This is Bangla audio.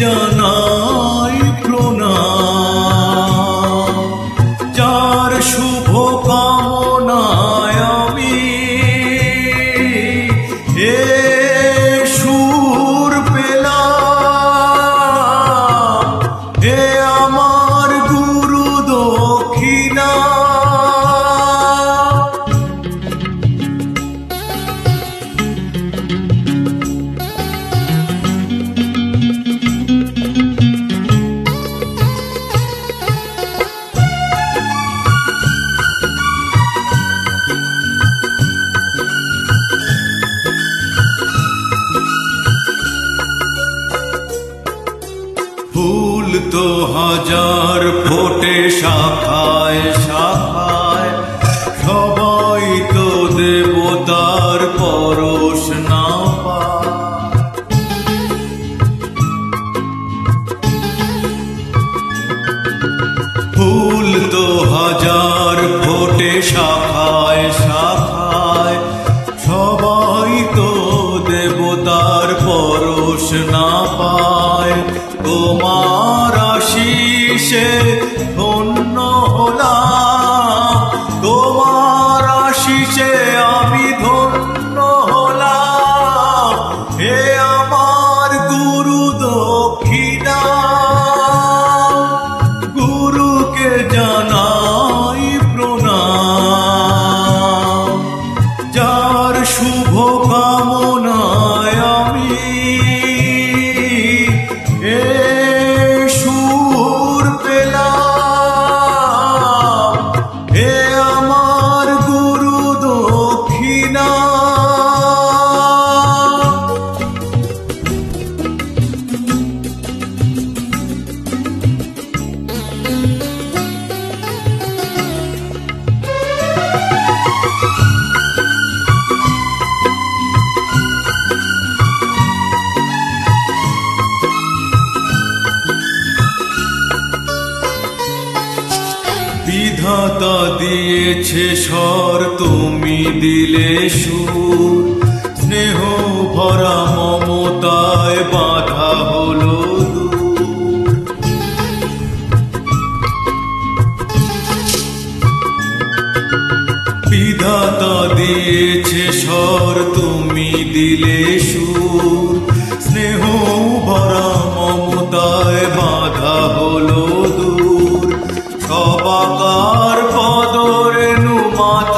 জানাই হাজার ফোটে শাখায় আশিসে ধন্য হলাম। তোমার আশিসে আমি ধন্য হলাম। হে আমার গুরু দক্ষিণা গুরুকে জানাই বিধাতা দিয়েছে স্বর, তুমি দিলে সুর স্নেহ ভরা মমতায় বাধা হলো। বিধাতা দিয়েছে স্বর, তুমি দিলে সুর more